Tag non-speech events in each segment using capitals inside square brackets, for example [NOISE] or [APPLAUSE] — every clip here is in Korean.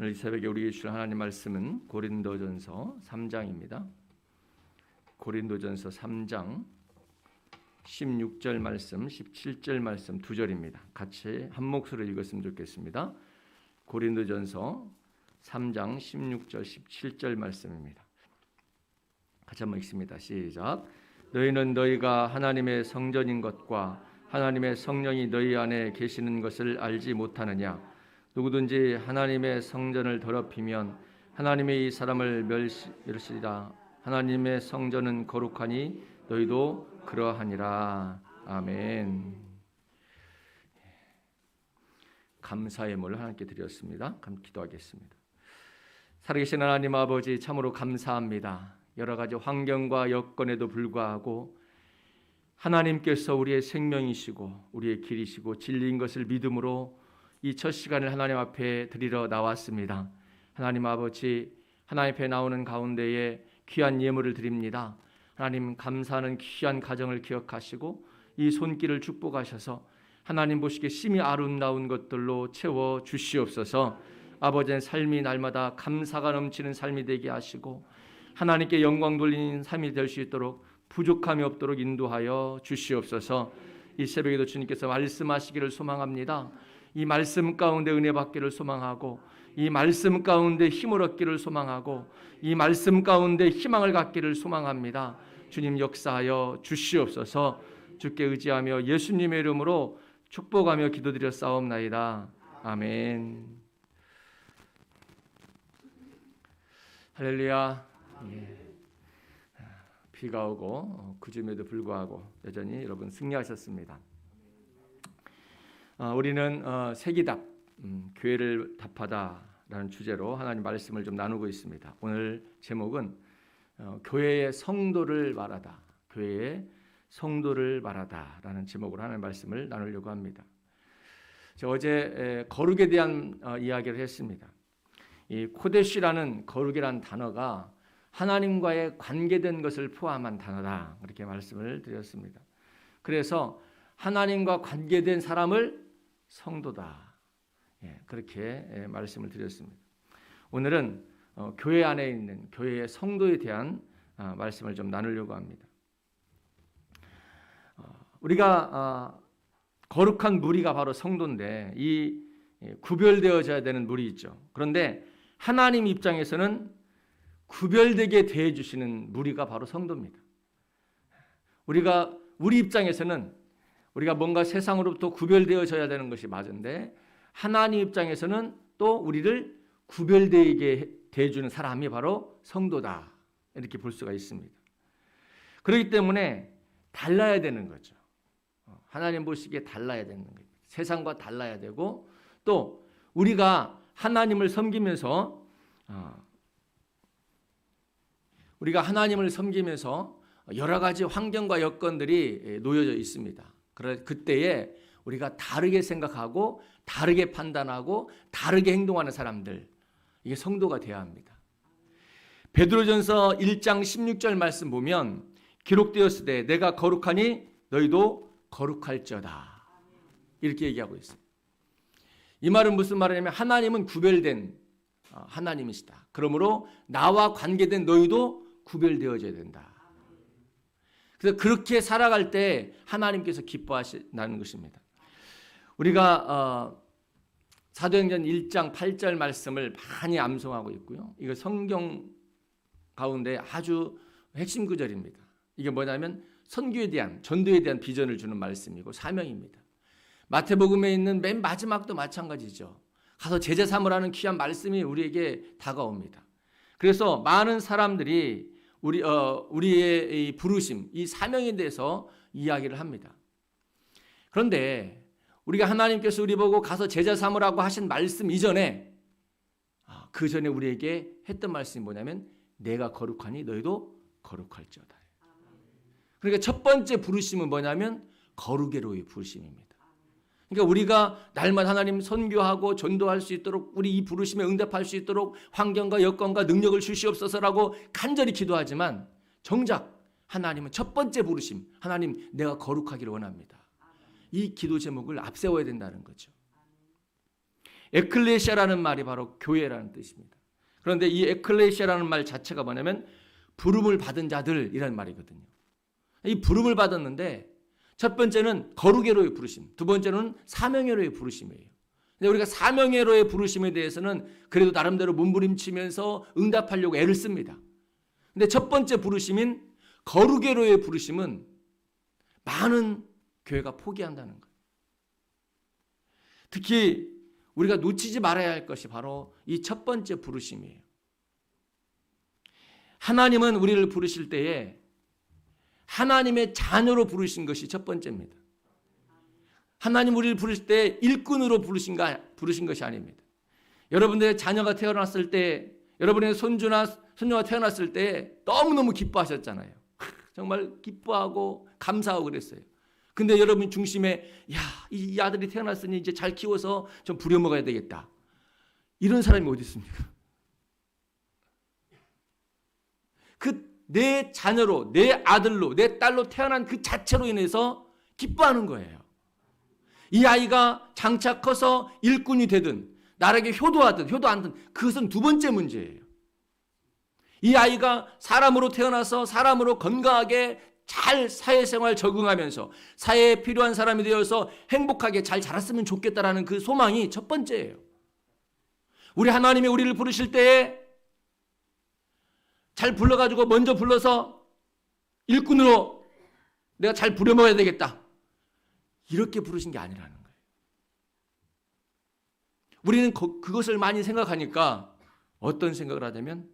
오늘 이 새벽에 우리에게 주신 하나님 말씀은 고린도전서 3장입니다. 고린도전서 3장 16절 말씀, 17절 말씀 두 절입니다. 같이 한 목소리로 읽었으면 좋겠습니다. 고린도전서 3장 16절, 17절 말씀입니다. 같이 한번 읽습니다. 시작. 너희는 너희가 하나님의 성전인 것과 하나님의 성령이 너희 안에 계시는 것을 알지 못하느냐? 누구든지 하나님의 성전을 더럽히면 하나님의 이 사람을 멸시리라. 하나님의 성전은 거룩하니 너희도 그러하니라. 아멘. 감사의 물을 하나님께 드렸습니다. 감 기도하겠습니다. 살아계신 하나님 아버지 참으로 감사합니다. 여러 가지 환경과 여건에도 불구하고 하나님께서 우리의 생명이시고 우리의 길이시고 진리인 것을 믿음으로 이 첫 시간을 하나님 앞에 드리러 나왔습니다. 하나님 아버지 하나님 앞에 나오는 가운데에 귀한 예물을 드립니다. 하나님 감사하는 귀한 가정을 기억하시고 이 손길을 축복하셔서 하나님 보시기에 심히 아름다운 것들로 채워 주시옵소서. 아버지의 삶이 날마다 감사가 넘치는 삶이 되게 하시고 하나님께 영광 돌리는 삶이 될 수 있도록 부족함이 없도록 인도하여 주시옵소서. 이 새벽에도 주님께서 말씀하시기를 소망합니다. 이 말씀 가운데 은혜 받기를 소망하고 이 말씀 가운데 힘을 얻기를 소망하고 이 말씀 가운데 희망을 갖기를 소망합니다. 주님 역사하여 주시옵소서. 주께 의지하며 예수님의 이름으로 축복하며 기도드려 싸움나이다. 아멘. 할렐루야. 예. 비가 오고 어, 그중에도 불구하고 여전히 여러분 승리하셨습니다. 어, 우리는 어, 세기답 음, 교회를 답하다라는 주제로 하나님 말씀을 좀 나누고 있습니다. 오늘 제목은 어, 교회의 성도를 말하다. 교회의 성도를 말하다라는 제목으로 하나님 말씀을 나누려고 합니다. 저 어제 에, 거룩에 대한 어, 이야기를 했습니다. 이 코데시라는 거룩이란 단어가 하나님과의 관계된 것을 포함한 단어다. 그렇게 말씀을 드렸습니다. 그래서 하나님과 관계된 사람을 성도다. 예, 그렇게 예, 말씀을 드렸습니다. 오늘은 어, 교회 안에 있는 교회의 성도에 대한 아, 말씀을 좀 나누려고 합니다. 어, 우리가 아, 거룩한 무리가 바로 성도인데 이 예, 구별되어져야 되는 무리 있죠. 그런데 하나님 입장에서는 구별되게 대해 주시는 무리가 바로 성도입니다. 우리가 우리 입장에서는 우리가 뭔가 세상으로부터 구별되어져야 되는 것이 맞은데 하나님 입장에서는 또 우리를 구별되게 대해 주는 사람이 바로 성도다. 이렇게 볼 수가 있습니다. 그렇기 때문에 달라야 되는 거죠. 어, 하나님 보시기에 달라야 되는 거예요. 세상과 달라야 되고 또 우리가 하나님을 섬기면서 어, 우리가 하나님을 섬기면서 여러 가지 환경과 여건들이 놓여져 있습니다. 그럴 그때에 우리가 다르게 생각하고 다르게 판단하고 다르게 행동하는 사람들 이게 성도가 되어야 합니다. 베드로전서 1장 16절 말씀 보면 기록되었을 때 내가 거룩하니 너희도 거룩할지어다. 이렇게 얘기하고 있습니다. 이 말은 무슨 말이냐면 하나님은 구별된 어, 하나님이시다. 그러므로 나와 관계된 너희도 구별되어져야 된다. 그래서 그렇게 살아갈 때 하나님께서 기뻐하신다는 것입니다. 우리가 어, 사도행전 1장 8절 말씀을 많이 암송하고 있고요. 이거 성경 가운데 아주 핵심 구절입니다. 이게 뭐냐면 선교에 대한 전도에 대한 비전을 주는 말씀이고 사명입니다. 마태복음에 있는 맨 마지막도 마찬가지죠. 가서 제자 삼으라는 귀한 말씀이 우리에게 다가옵니다. 그래서 많은 사람들이 우리 어, 우리의 이 부르심, 이 사명에 대해서 이야기를 합니다. 그런데 우리가 하나님께서 우리 보고 가서 제자 삼으라고 하신 말씀 이전에 아, 그 전에 우리에게 했던 말씀이 뭐냐면 내가 거룩하니 너희도 거룩할지어다. 그러니까 첫 번째 부르심은 뭐냐면 거룩의로의 부르심입니다. 그러니까 우리가 날마다 하나님 선교하고 전도할 수 있도록 우리 이 부르심에 응답할 수 있도록 환경과 여건과 능력을 주시옵소서라고 간절히 기도하지만 정작 하나님은 첫 번째 부르심 하나님 내가 거룩하기를 원합니다. 이 기도 제목을 앞세워야 된다는 거죠. 에클레시아라는 말이 바로 교회라는 뜻입니다. 그런데 이 에클레시아라는 말 자체가 뭐냐면 부름을 받은 자들이라는 말이거든요. 이 부름을 받았는데 첫 번째는 거룩의로의 부르심, 두 번째는 사명의로의 부르심이에요. 근데 우리가 사명의로의 부르심에 대해서는 그래도 나름대로 몸부림치면서 응답하려고 애를 씁니다. 근데 첫 번째 부르심인 거룩의로의 부르심은 많은 교회가 포기한다는 거예요. 특히 우리가 놓치지 말아야 할 것이 바로 이 첫 번째 부르심이에요. 하나님은 우리를 부르실 때에 하나님의 자녀로 부르신 것이 첫 번째입니다. 하나님 우리를 부르실 때 일꾼으로 부르신 가 부르신 것이 아닙니다. 여러분들의 자녀가 태어났을 때, 여러분의 손주나 손녀가 태어났을 때 너무너무 기뻐하셨잖아요. [LAUGHS] 정말 기뻐하고 감사하고 그랬어요. 근데 여러분 중심에 야, 이 아들이 태어났으니 이제 잘 키워서 좀 부려먹어야 되겠다. 이런 사람이 어디 있습니까? 그 내 자녀로, 내 아들로, 내 딸로 태어난 그 자체로 인해서 기뻐하는 거예요. 이 아이가 장차 커서 일꾼이 되든 나에게 효도하든 효도 안든 그것은 두 번째 문제예요. 이 아이가 사람으로 태어나서 사람으로 건강하게 잘 사회생활 적응하면서 사회에 필요한 사람이 되어서 행복하게 잘 자랐으면 좋겠다라는 그 소망이 첫 번째예요. 우리 하나님이 우리를 부르실 때에 잘 불러가지고 먼저 불러서 일꾼으로 내가 잘 부려먹어야 되겠다. 이렇게 부르신 게 아니라는 거예요. 우리는 그, 그것을 많이 생각하니까 어떤 생각을 하냐면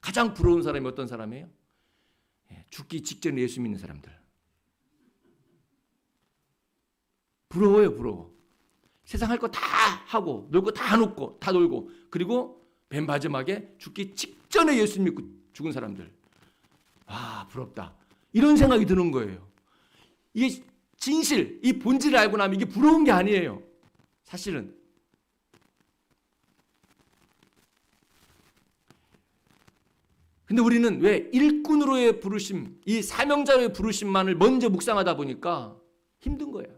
가장 부러운 사람이 어떤 사람이에요? 예, 죽기 직전에 예수 믿는 사람들. 부러워요, 부러워. 세상 할 거 다 하고 놀 거 다 놓고 다 놀고 그리고 맨 마지막에 죽기 직전에 예수 믿고 죽은 사람들. 아, 부럽다. 이런 생각이 드는 거예요. 이게 진실, 이 본질을 알고 나면 이게 부러운 게 아니에요. 사실은. 근데 우리는 왜 일꾼으로의 부르심, 이 사명자의 부르심만을 먼저 묵상하다 보니까 힘든 거예요.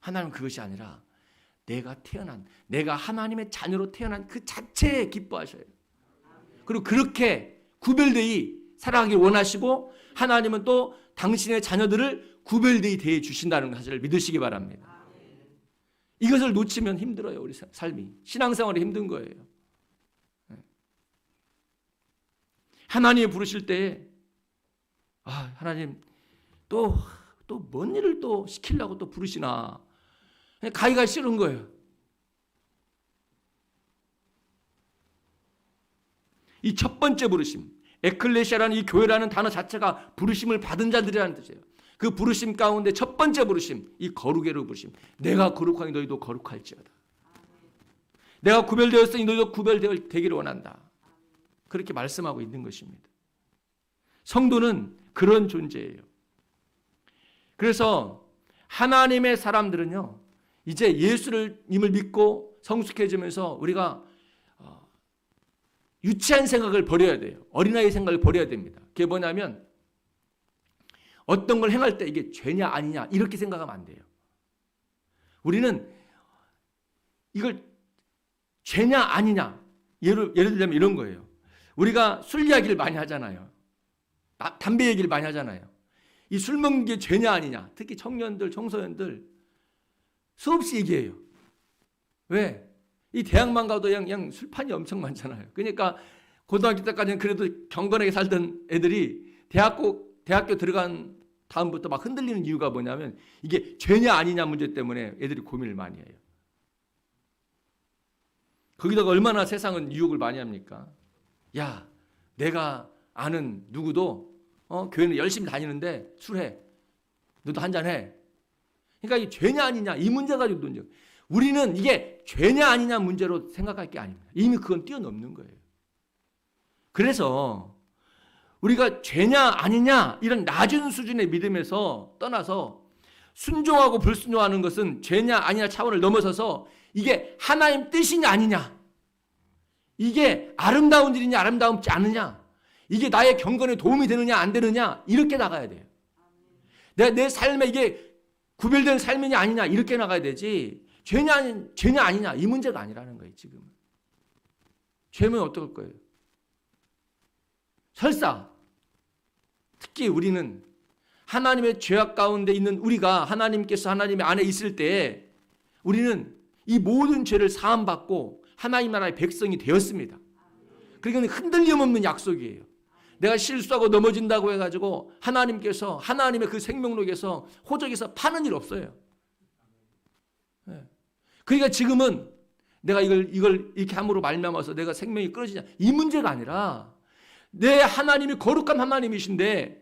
하나님 그것이 아니라 내가 태어난, 내가 하나님의 자녀로 태어난 그 자체에 기뻐하셔요. 그리고 그렇게 구별되이 살아가길 원하시고 하나님은 또 당신의 자녀들을 구별되이 대해 주신다는 사실을 믿으시기 바랍니다. 이것을 놓치면 힘들어요, 우리 삶이. 신앙생활이 힘든 거예요. 하나님이 부르실 때, 아, 하나님 또, 또 뭔 일을 또 시키려고 또 부르시나. 가기가 싫은 거예요. 이 첫 번째 부르심, 에클레시아라는 이 교회라는 단어 자체가 부르심을 받은 자들이라는 뜻이에요. 그 부르심 가운데 첫 번째 부르심, 이 거룩의로 부르심. 내가 거룩하니 너희도 거룩할지어다. 내가 구별되었으니 너희도 구별되기를 원한다. 그렇게 말씀하고 있는 것입니다. 성도는 그런 존재예요. 그래서 하나님의 사람들은요, 이제 예수를 님을 믿고 성숙해지면서 우리가 어, 유치한 생각을 버려야 돼요. 어린아이 생각을 버려야 됩니다. 그게 뭐냐면 어떤 걸 행할 때 이게 죄냐 아니냐 이렇게 생각하면 안 돼요. 우리는 이걸 죄냐 아니냐 예를, 예를 들면 이런 거예요. 우리가 술 이야기를 많이 하잖아요. 담배 얘기를 많이 하잖아요. 이 술 먹는 게 죄냐 아니냐 특히 청년들 청소년들 수없이 얘기해요. 왜? 이 대학만 가도 그냥, 그냥 술판이 엄청 많잖아요. 그러니까 고등학교 때까지는 그래도 경건하게 살던 애들이 대학교 대학교 들어간 다음부터 막 흔들리는 이유가 뭐냐면 이게 죄냐 아니냐 문제 때문에 애들이 고민을 많이 해요. 거기다가 얼마나 세상은 유혹을 많이 합니까? 야, 내가 아는 누구도 어, 교회는 열심히 다니는데 술해. 너도 한잔 해. 그러니까 이 죄냐 아니냐 이 문제 가지고 논쟁. 우리는 이게 죄냐 아니냐 문제로 생각할 게 아닙니다. 이미 그건 뛰어넘는 거예요. 그래서 우리가 죄냐 아니냐 이런 낮은 수준의 믿음에서 떠나서 순종하고 불순종하는 것은 죄냐 아니냐 차원을 넘어서서 이게 하나님 뜻이냐 아니냐 이게 아름다운 일이냐 아름다움지 않느냐 이게 나의 경건에 도움이 되느냐 안 되느냐 이렇게 나가야 돼요. 내, 내 삶에 이게 구별된 삶이냐 아니냐 이렇게 나가야 되지 죄냐 아니, 죄냐 아니냐 이 문제가 아니라는 거예요 지금. 죄면 어떨 거예요? 설사 특히 우리는 하나님의 죄악 가운데 있는 우리가 하나님께서 하나님의 안에 있을 때 우리는 이 모든 죄를 사함 받고 하나님 나라의 백성이 되었습니다. 그러니까 흔들림 없는 약속이에요. 내가 실수하고 넘어진다고 해가지고 하나님께서 하나님의 그 생명록에서 호적에서 파는 일 없어요. 예. 그러니까 지금은 내가 이걸 이걸 이렇게 함으로 말미암아서 내가 생명이 끊어지냐 이 문제가 아니라 내 하나님이 거룩한 하나님이신데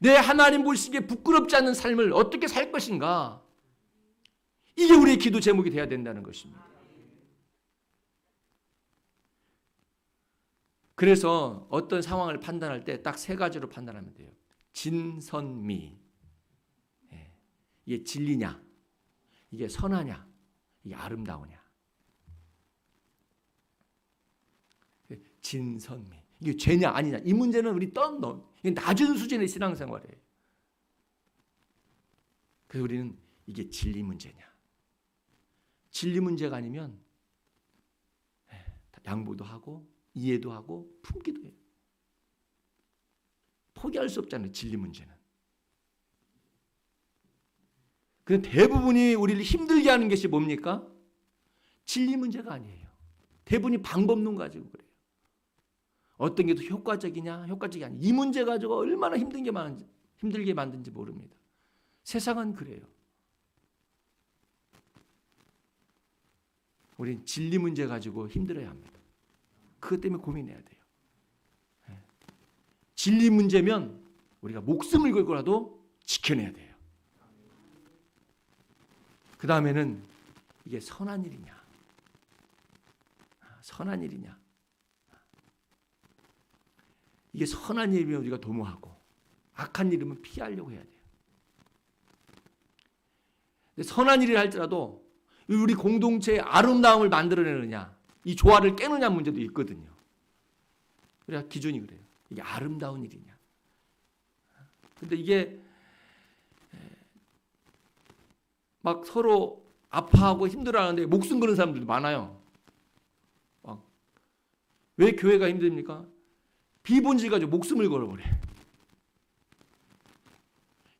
내 하나님 보시기에 부끄럽지 않는 삶을 어떻게 살 것인가 이게 우리의 기도 제목이 돼야 된다는 것입니다. 그래서 어떤 상황을 판단할 때 딱 세 가지로 판단하면 돼요. 진선미. 예. 이게 진리냐? 이게 선하냐? 이게 아름다우냐? 예, 진선미. 이게 죄냐 아니냐? 이 문제는 우리 떤넘 낮은 수준의 신앙생활이에요. 그래서 우리는 이게 진리 문제냐? 진리 문제가 아니면 예, 양보도 하고 이해도 하고 품기도 해요. 포기할 수 없잖아요. 진리 문제는. 근데 대부분이 우리를 힘들게 하는 것이 뭡니까? 진리 문제가 아니에요. 대부분이 방법론 가지고 그래요. 어떤 게 더 효과적이냐, 효과적이 아니. 이 문제 가지고 얼마나 힘든 게 많은지, 힘들게 만든지 모릅니다. 세상은 그래요. 우린 진리 문제 가지고 힘들어야 합니다. 그것 때문에 고민해야 돼요. 예. 진리 문제면 우리가 목숨을 걸고라도 지켜내야 돼요. 그 다음에는 이게 선한 일이냐, 아, 선한 일이냐. 이게 선한 일이면 우리가 도모하고 악한 일이면 피하려고 해야 돼요. 근데 선한 일을 할지라도 우리 공동체의 아름다움을 만들어내느냐, 이 조화를 깨느냐 문제도 있거든요. 그래야 기준이 그래요. 이게 아름다운 일이냐. 근데 이게 막 서로 아파하고 힘들어하는데 목숨 거는 사람들도 많아요. 막. 왜 교회가 힘듭니까? 비본질 가지고 목숨을 걸어버려.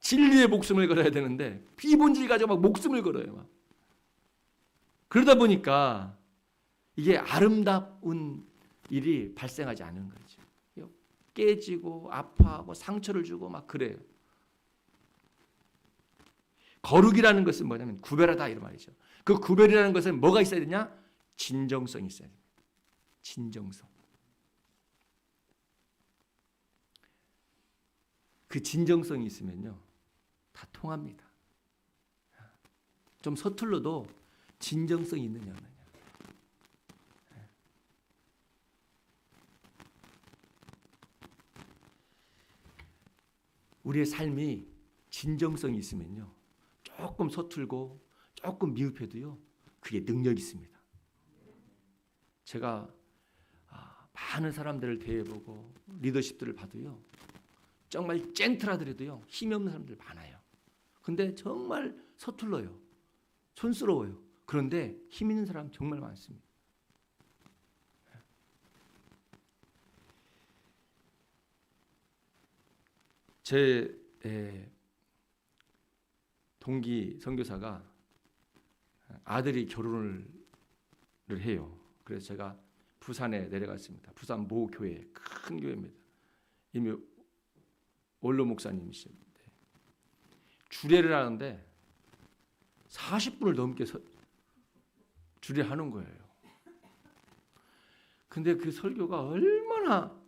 진리의 목숨을 걸어야 되는데 비본질 가지고 막 목숨을 걸어요. 막. 그러다 보니까 이게 아름다운 일이 발생하지 않은 거죠. 깨지고 아파하고 상처를 주고 막 그래요. 거룩이라는 것은 뭐냐면 구별하다 이런 말이죠. 그 구별이라는 것은 뭐가 있어야 되냐? 진정성이 있어야 됩니다. 진정성. 그 진정성이 있으면요. 다 통합니다. 좀 서툴러도 진정성이 있느냐 없느냐. 우리의 삶이 진정성이 있으면요. 조금 서툴고 조금 미흡해도요. 그게 능력이 있습니다. 제가 아, 많은 사람들을 대해보고 리더십들을 봐도요. 정말 젠틀하더라도요. 힘이 없는 사람들 많아요. 근데 정말 서툴러요. 촌스러워요. 그런데 힘 있는 사람 정말 많습니다. 제 에, 동기 선교사가 아들이 결혼을 해요. 그래서 제가 부산에 내려갔습니다. 부산 모 교회 큰 교회입니다. 이미 원로 목사님이신데 주례를 하는데 40분을 넘게 서, 주례하는 거예요. 근데 그 설교가 얼마나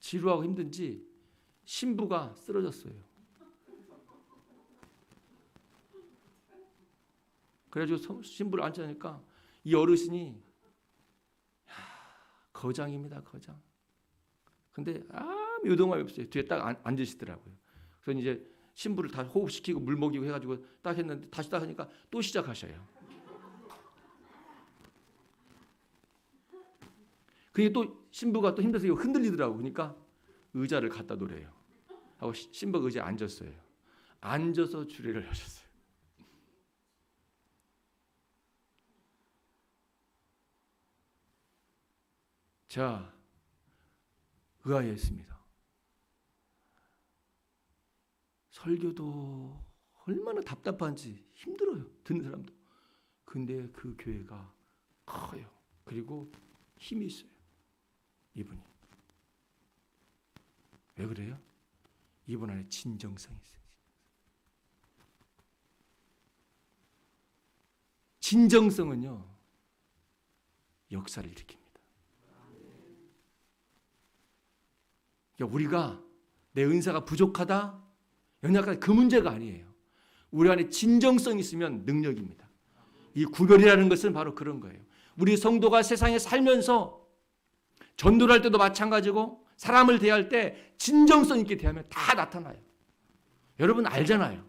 지루하고 힘든지 신부가 쓰러졌어요. 그래가지고 신부를 앉혀니까 이 어르신이 거장입니다, 거장. 근데 아무 요동함이 없어요. 뒤에 딱 앉으시더라고요. 그래서 이제 신부를 다 호흡시키고 물 먹이고 해가지고 딱 했는데 다시 딱 하니까 또 시작하셔요. 그게 또 신부가 또 힘들어서 흔들리더라고. 그러니까 의자를 갖다 놓으래요. 하고 신부가 의자에 앉았어요. 앉아서 주례를 하셨어요. 자, 의아했습니다. 설교도 얼마나 답답한지 힘들어요. 듣는 사람도. 근데 그 교회가 커요. 그리고 힘이 있어요. 이분이. 왜 그래요? 이분 안에 진정성이 있어요. 진정성은요, 역사를 일으킵니다. 그러니까 우리가 내 은사가 부족하다, 연약하다, 그 문제가 아니에요. 우리 안에 진정성이 있으면 능력입니다. 이 구별이라는 것은 바로 그런 거예요. 우리 성도가 세상에 살면서 전도를 할 때도 마찬가지고 사람을 대할 때 진정성 있게 대하면 다 나타나요. 여러분 알잖아요.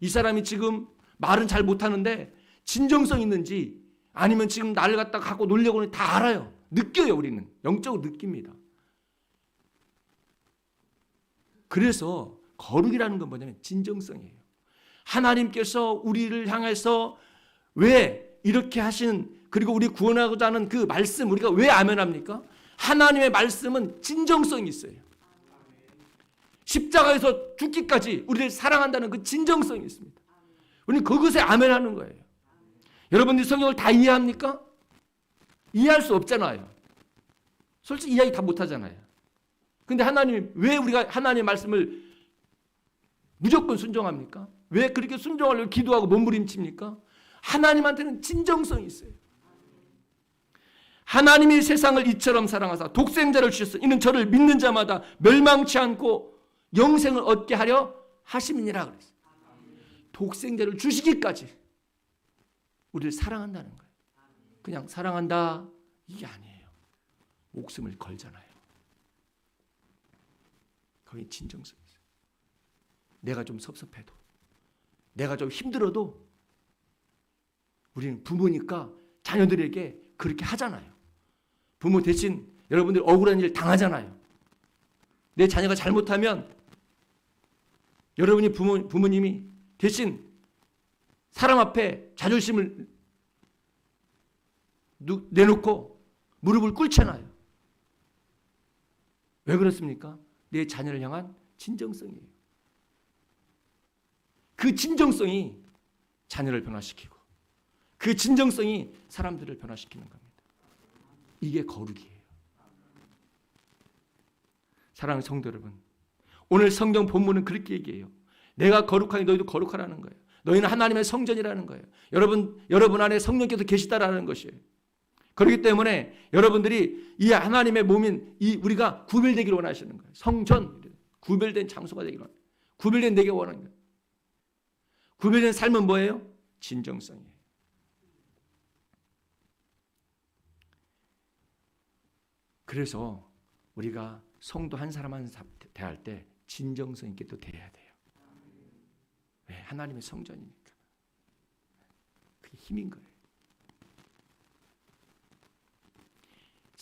이 사람이 지금 말은 잘 못하는데 진정성 있는지 아니면 지금 나를 갖다 갖고 놀려고 하는지 다 알아요. 느껴요, 우리는. 영적으로 느낍니다. 그래서 거룩이라는 건 뭐냐면 진정성이에요. 하나님께서 우리를 향해서 왜 이렇게 하신 그리고 우리 구원하고자 하는 그 말씀 우리가 왜 아멘합니까? 하나님의 말씀은 진정성이 있어요. 십자가에서 죽기까지 우리를 사랑한다는 그 진정성이 있습니다. 우리는 그것에 아멘하는 거예요. 여러분들이 성경을 다 이해합니까? 이해할 수 없잖아요. 솔직히 이야기 다 못하잖아요. 근데 하나님 왜 우리가 하나님의 말씀을 무조건 순종합니까? 왜 그렇게 순종하려고 기도하고 몸부림칩니까? 하나님한테는 진정성이 있어요. 하나님이 세상을 이처럼 사랑하사 독생자를 주셨어. 이는 저를 믿는 자마다 멸망치 않고 영생을 얻게 하려 하심이니라 그랬어요. 독생자를 주시기까지 우리를 사랑한다는 거예요. 그냥 사랑한다 이게 아니에요. 목숨을 걸잖아요. 거기 진정성이 있어요. 내가 좀 섭섭해도 내가 좀 힘들어도 우리는 부모니까 자녀들에게 그렇게 하잖아요. 부모 대신 여러분들 억울한 일 당하잖아요. 내 자녀가 잘못하면 여러분이 부모, 부모님이 대신 사람 앞에 자존심을 누, 내놓고 무릎을 꿇잖아요. 왜 그렇습니까? 내 자녀를 향한 진정성이에요. 그 진정성이 자녀를 변화시키고 그 진정성이 사람들을 변화시키는 겁니다. 이게 거룩이에요. 사랑하는 성도 여러분, 오늘 성경 본문은 그렇게 얘기해요. 내가 거룩하니 너희도 거룩하라는 거예요. 너희는 하나님의 성전이라는 거예요. 여러분, 여러분 안에 성령께서 계시다라는 것이에요. 그렇기 때문에 여러분들이 이 하나님의 몸인 이 우리가 구별되기를 원하시는 거예요. 성전, 구별된 장소가 되기를. 구별된 내게 원하는 거예요. 구별된 삶은 뭐예요? 진정성이에요. 그래서 우리가 성도 한 사람 한 대할 때 진정성 있게 또 대해야 돼요. 왜? 하나님의 성전이니까. 그게 힘인 거예요.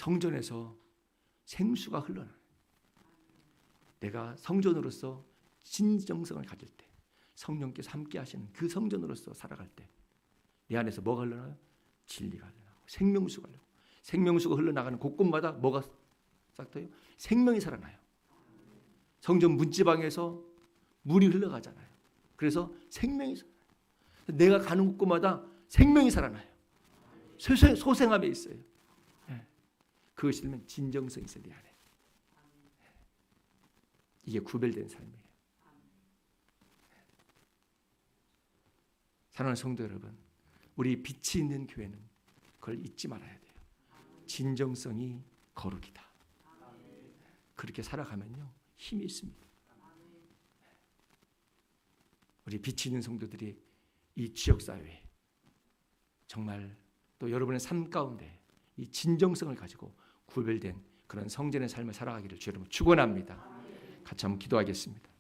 성전에서 생수가 흘러나요. 내가 성전으로서 진정성을 가질 때, 성령께서 함께 하시는 그 성전으로서 살아갈 때, 내 안에서 뭐가 흘러나요? 진리가 흘러나고 생명수가 흘러나고 생명수가 흘러나가는 곳곳마다 뭐가 싹 터요? 생명이 살아나요. 성전 문지방에서 물이 흘러가잖아요. 그래서 생명이 살아나요. 내가 가는 곳곳마다 생명이 살아나요. 소생, 소생함에 있어요. 네. 그것이 되면 진정성이 내 안에. 이게 구별된 삶이에요. 사랑하는 성도 여러분, 우리 빛이 있는 교회는 그걸 잊지 말아야 돼요. 진정성이 거룩이다. 그렇게 살아가면요 힘이 있습니다. 우리 빛이 있는 성도들이 이 지역 사회에 정말 또 여러분의 삶 가운데 이 진정성을 가지고 구별된 그런 성전의 삶을 살아가기를 주여 여러분 축원합니다. 같이 한번 기도하겠습니다.